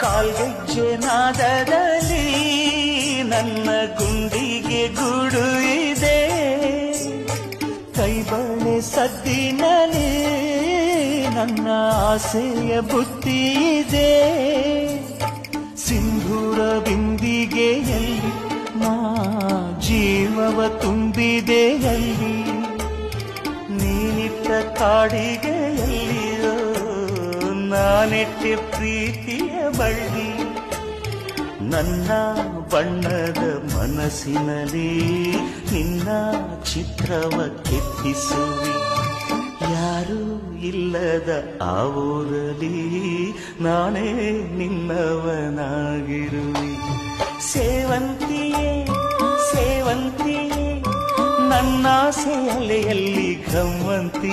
ಕಾಲ್ಗೆಜ್ಜೆ ನಾದದಲ್ಲಿ ನನ್ನ ಗುಂಡಿಗೆ ಗುಡು ಇದೆ. ಕೈಬಳೆ ಸದ್ದಿನಲ್ಲಿ ನನ್ನ ಆಸೆಯ ಬುತ್ತಿ ಇದೆ. ಸಿಂಧೂರ ಬಿಂದಿಗೆಯಲ್ಲಿ ನಾ ಜೀವವ ತುಂಬಿದೆಯಲ್ಲಿ ನೀನಿಟ್ಟ ಕಾಡಿಗೆಯಲ್ಲಿಯೋ ನಾನೆಟ್ಟೆ ಪ್ರೀತಿಯ ಬಳ್ಳಿ, ನನ್ನ ಬಣ್ಣದ ಮನಸ್ಸಿನಲ್ಲಿ ನಿನ್ನ ಚಿತ್ರವ ಕೆತ್ತಿಸುವಿ. ಯಾರೂ ಇಲ್ಲದ ಆವೋದಲ್ಲಿ ನಾನೇ ನಿನ್ನವನಾಗಿರುವೆ. ಸೇವಂತಿಯೇ ಸೇವಂತಿಯೇ ನನ್ನ ಸೇಲೆಯಲ್ಲಿ ಗಮ್ಮಂತಿ